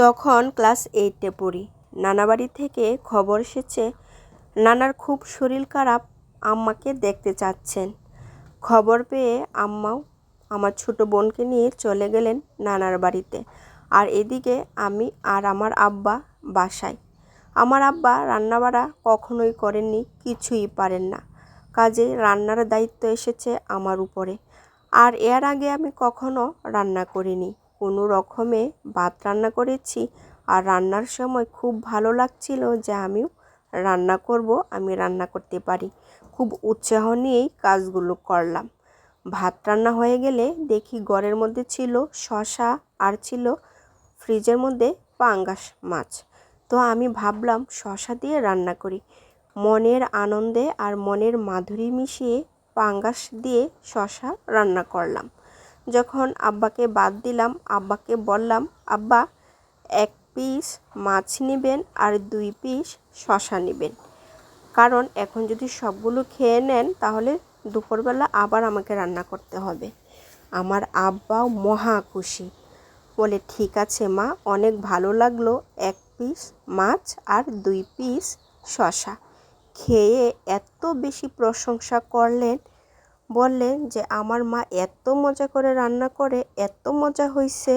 তখন ক্লাস এইটে পড়ি। নানাবাড়ি থেকে খবর এসেছে, নানার খুব শরীর খারাপ, আম্মাকে দেখতে চাচ্ছেন। খবর পেয়ে আম্মাও আমার ছোট বোনকে নিয়ে চলে গেলেন নানার বাড়িতে। আর এদিকে আমি আর আমার আব্বা বাসায়। আমার আব্বা রান্নাবাড়া কখনোই করেননি, কিছুই পারেন না। কাজে রান্নার দায়িত্ব এসেছে আমার উপরে। আর এর আগে আমি কখনো রান্না করিনি। কোনো রকমে ভাত রান্না করেছি আর রান্নার সময় খুব ভালো লাগছিল যে আমিও রান্না করব, আমি রান্না করতে পারি। খুব উৎসাহ নিয়েই কাজগুলো করলাম। ভাত রান্না হয়ে গেলে দেখি ঘরের মধ্যে ছিল শশা আর ছিল ফ্রিজের মধ্যে পাঙ্গাস মাছ। তো আমি ভাবলাম শশা দিয়ে রান্না করি। মনের আনন্দে আর মনের মাধুরী মিশিয়ে পাঙ্গাস দিয়ে শশা রান্না করলাম। যখন আব্বাকে বাদ দিলাম, আব্বাকে বললাম, আব্বা, এক পিস মাছ নেবেন আর দুই পিস শশা নেবেন। কারণ এখন যদি সবগুলো খেয়ে নেন, তাহলে দুপুরবেলা আবার আমাকে রান্না করতে হবে। আমার আব্বাও মহা খুশি। বলে, ঠিক আছে মা, অনেক ভালো লাগল এক পিস মাছ আর দুই পিস শশা খেয়ে এত বেশি প্রশংসা করলেন বললেন যে, আমার মা এত মজা করে রান্না করে, এত মজা হয়েছে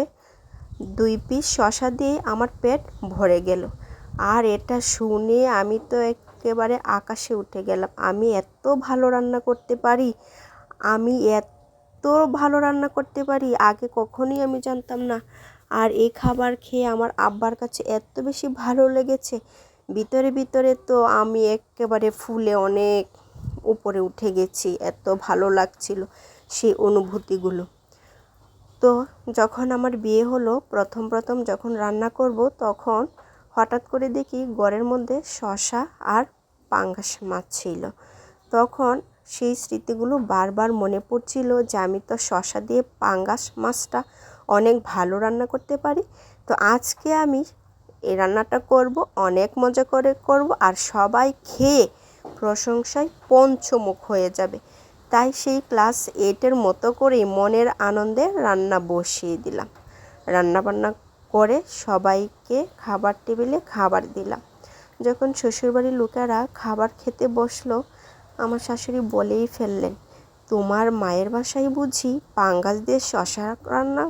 দুই পিস শশা দিয়ে আমার পেট ভরে গেল। আর এটা শুনে আমি তো একেবারে আকাশে উঠে গেলাম। আমি এত ভালো রান্না করতে পারি, আমি এত ভালো রান্না করতে পারি, আগে কখনোই আমি জানতাম না। আর এই খাবার খেয়ে আমার আব্বার কাছে এত বেশি ভালো লেগেছে। ভিতরে ভিতরে তো আমি একেবারে ফুলে অনেক উপরে উঠে গেছি, এত ভালো লাগছিল সেই অনুভূতিগুলো। তো যখন আমার বিয়ে হলো, প্রথম প্রথম যখন রান্না করব, তখন হঠাৎ করে দেখি ঘরের মধ্যে শশা আর পাঙ্গাস মাছ ছিল। তখন সেই স্মৃতিগুলো বারবার মনে পড়ছিল যে আমি তো শশা দিয়ে পাঙ্গাস মাছটা অনেক ভালো রান্না করতে পারি। তো আজকে আমি এই রান্নাটা করব, অনেক মজা করে করব আর সবাই খেয়ে প্রশংসায় পঞ্চমুখ হয়ে যাবে। তাই সেই ক্লাস এইটের মতো করেই মনের আনন্দে রান্না বসিয়ে দিলাম। রান্না বান্না করে সবাইকে খাবার টেবিলে খাবার দিলাম। যখন শ্বশুরবাড়ির লোকেরা খাবার খেতে বসল, আমার শাশুড়ি বলেই ফেললেন, তোমার মায়ের বাসায় বুঝি পাঙ্গাস দিয়ে শশা রান্না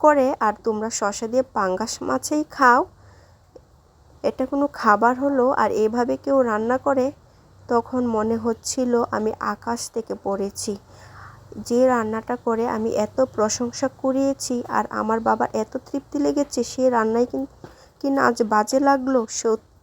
করে আর তোমরা শশা দিয়ে পাঙ্গাস মাছেই খাও? এটা কোনো খাবার হলো আর এভাবে কেউ রান্না করে? তখন মনে হচ্ছিল আমি আকাশ থেকে পড়েছি। যে রান্নাটা করে আমি এত প্রশংসা করিয়েছি আর আমার বাবার এত তৃপ্তি লেগেছে সে রান্নায় কিন্তু কিনা আজ বাজে লাগল? সত্যি